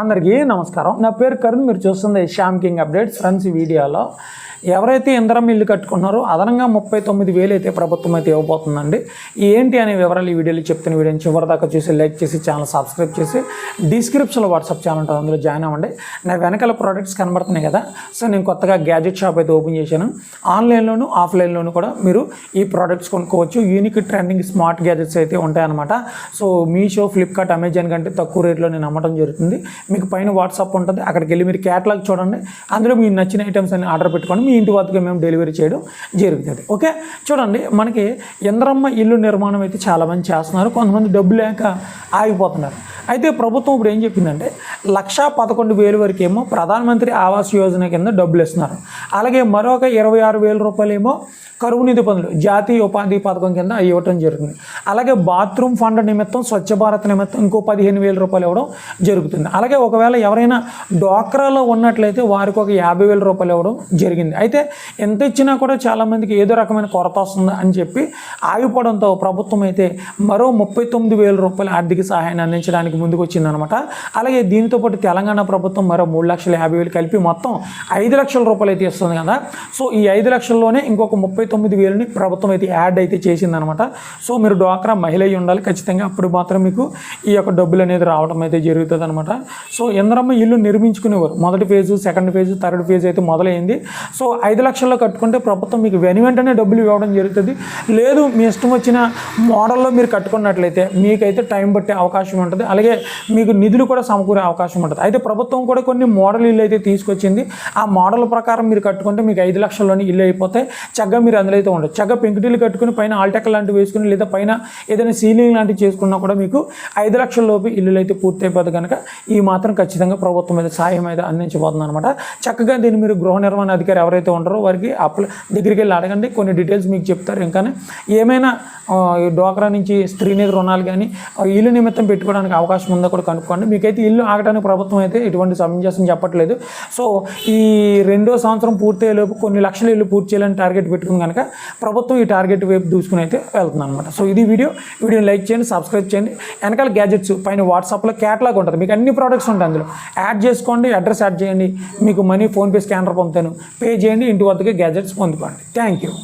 అందరికీ నమస్కారం. నా పేరు కరుణ్ మీరు చూస్తుంది శ్యామ్ కింగ్ అప్డేట్స్ ఫ్రెండ్స్ ఈ వీడియోలో. ఎవరైతే ఇందరం ఇల్లు కట్టుకున్నారో అదనంగా ముప్పై తొమ్మిది వేలు అయితే ప్రభుత్వం అయితే ఇవ్వబోతుందండి. ఏంటి అనే వివరాలు ఈ వీడియోలో చెప్తున్న వీడియోని చివరి దాకా చూసి లైక్ చేసి ఛానల్ సబ్స్క్రైబ్ చేసి డిస్క్రిప్షన్లో వాట్సాప్ ఛానల్ ఉంటుంది అందులో జాయిన్ అవ్వండి. నా వెనకాల ప్రోడక్ట్స్ కనబడుతున్నాయి కదా సో నేను కొత్తగా గ్యాజెట్ షాప్ అయితే ఓపెన్ చేశాను. ఆన్లైన్లోను ఆఫ్లైన్లోను కూడా మీరు ఈ ప్రోడక్ట్స్ కొనుక్కోవచ్చు. యూనిక్ ట్రెండింగ్ స్మార్ట్ గ్యాజెట్స్ అయితే ఉంటాయన్నమాట. సో మీషో ఫ్లిప్కార్ట్ అమెజాన్ కంటే తక్కువ రేట్లో నేను అమ్మటం జరుగుతుంది. మీకు పైన వాట్సాప్ ఉంటుంది. అక్కడికి వెళ్ళి మీరు క్యాటలాగ్ చూడండి. అందులో మీకు నచ్చిన ఐటమ్స్ అన్ని ఆర్డర్ పెట్టుకొని మీ ఇంటి వద్దకు మేము డెలివరీ చేయడం జరుగుతుంది. ఓకే చూడండి మనకి ఇంద్రమ్మ ఇల్లు నిర్మాణం అయితే చాలామంది చేస్తున్నారు. కొంతమంది డబ్బు లేక ఆగిపోతున్నారు. అయితే ప్రభుత్వం ఇప్పుడు ఏం చెప్పిందంటే లక్షా పదకొండు వేలు వరకు ఏమో ప్రధానమంత్రి ఆవాస్ యోజన కింద డబ్బులు ఇస్తున్నారు. అలాగే మరొక ఇరవై ఆరు వేల రూపాయలు ఏమో కరువు నిధి పనులు జాతీయ ఉపాధి పథకం కింద అవి ఇవ్వటం జరుగుతుంది. అలాగే బాత్రూమ్ ఫండ్ నిమిత్తం స్వచ్ఛ భారత్ నిమిత్తం ఇంకో పదిహేను వేల రూపాయలు ఇవ్వడం జరుగుతుంది. అలాగే ఒకవేళ ఎవరైనా డ్వాక్రాలో ఉన్నట్లయితే వారికి ఒక యాభై వేల రూపాయలు ఇవ్వడం జరిగింది. అయితే ఎంత ఇచ్చినా కూడా చాలామందికి ఏదో రకమైన కొరత వస్తుంది అని చెప్పి ఆగిపోవడంతో ప్రభుత్వం అయితే మరో ముప్పై తొమ్మిది వేల రూపాయల ఆర్థిక సహాయాన్ని అందించడానికి ముందుకు వచ్చిందనమాట అలాగే దీనితో పాటు తెలంగాణ ప్రభుత్వం మరో మూడు లక్షల యాభై వేలు కలిపి మొత్తం ఐదు లక్షల రూపాయలు అయితే ఇస్తుంది కదా. సో ఈ ఐదు లక్షల్లోనే ఇంకొక ముప్పై తొమ్మిది వేలని ప్రభుత్వం అయితే యాడ్ అయితే చేసిందనమాట. సో మీరు డ్వాక్రా మహిళ అయి ఉండాలి. ఖచ్చితంగా అప్పుడు మాత్రం మీకు ఈ యొక్క డబ్బులు అనేది రావడం అయితే జరుగుతుంది అనమాట సో ఇంద్రమ్మ ఇల్లు నిర్మించుకునేవారు. మొదటి phase second phase third phase అయితే మొదలైంది. సో ఐదు లక్షల్లో కట్టుకుంటే ప్రభుత్వం మీకు వెను వెంటనే డబ్బులు ఇవ్వడం జరుగుతుంది. లేదు మీ ఇష్టం వచ్చిన మోడల్లో మీరు కట్టుకున్నట్లయితే మీకైతే టైం పట్టే అవకాశం ఉంటుంది. అలాగే మీకు నిధులు కూడా సమకూరే అవకాశం ఉంటుంది. అయితే ప్రభుత్వం కూడా కొన్ని మోడల్ ఇల్లు అయితే తీసుకొచ్చింది. ఆ మోడల్ ప్రకారం మీరు కట్టుకుంటే మీకు ఐదు లక్షల్లోని ఇల్లు అయిపోతే చక్కగా మీరు అందులో అయితే ఉండవు చక్కగా పెంకుటిల్లు కట్టుకుని పైన ఆల్టెక్ లాంటివి వేసుకుని లేదా పైన ఏదైనా సీలింగ్ లాంటివి చేసుకున్నా కూడా మీకు ఐదు లక్షల లోపు ఇల్లులు అయితే పూర్తి కనుక ఈ మాత్రం ఖచ్చితంగా ప్రభుత్వం మీద సాయం అయితే అందించబోతుంది అనమాట చక్కగా దీన్ని మీరు గృహ నిర్మాణ అధికారి ఎవరైతే ఉంటారో వారికి అప్ల దగ్గరికి వెళ్ళి అడగండి. కొన్ని డీటెయిల్స్ మీకు చెప్తారు. ఇంకా ఏమైనా ఈ డోక్రా నుంచి స్త్రీనిధి రుణాలు కానీ ఇల్లు నిమిత్తం పెట్టుకోవడానికి అవకాశం ఉందో కూడా కనుక్కోండి. మీకైతే ఇల్లు ఆగడానికి ప్రభుత్వం అయితే ఎటువంటి సమంజసం చెప్పట్లేదు. సో ఈ రెండో సంవత్సరం పూర్తయ్యేలోపు కొన్ని లక్షల ఇల్లు పూర్తి చేయాలని టార్గెట్ పెట్టుకుని కనుక ప్రభుత్వం ఈ టార్గెట్ వైపు దూసుకుని అయితే వెళ్తుంది అనమాట సో ఇది వీడియో. వీడియోని లైక్ చేయండి సబ్స్క్రైబ్ చేయండి. వెనకాల గ్యాజెట్స్ పైన వాట్సాప్లో క్యాటలాగ్ ఉంటుంది. మీకు అన్ని ప్రోడక్ట్స్ ఉంటాయి అందులో. యాడ్ చేసుకోండి అడ్రస్ యాడ్ చేయండి. మీకు మనీ ఫోన్పే స్కానర్ పంపుతాను. పే చేయండి ఇంటి వద్దకే గ్యాజెట్స్ పొందుకోండి థ్యాంక్ యూ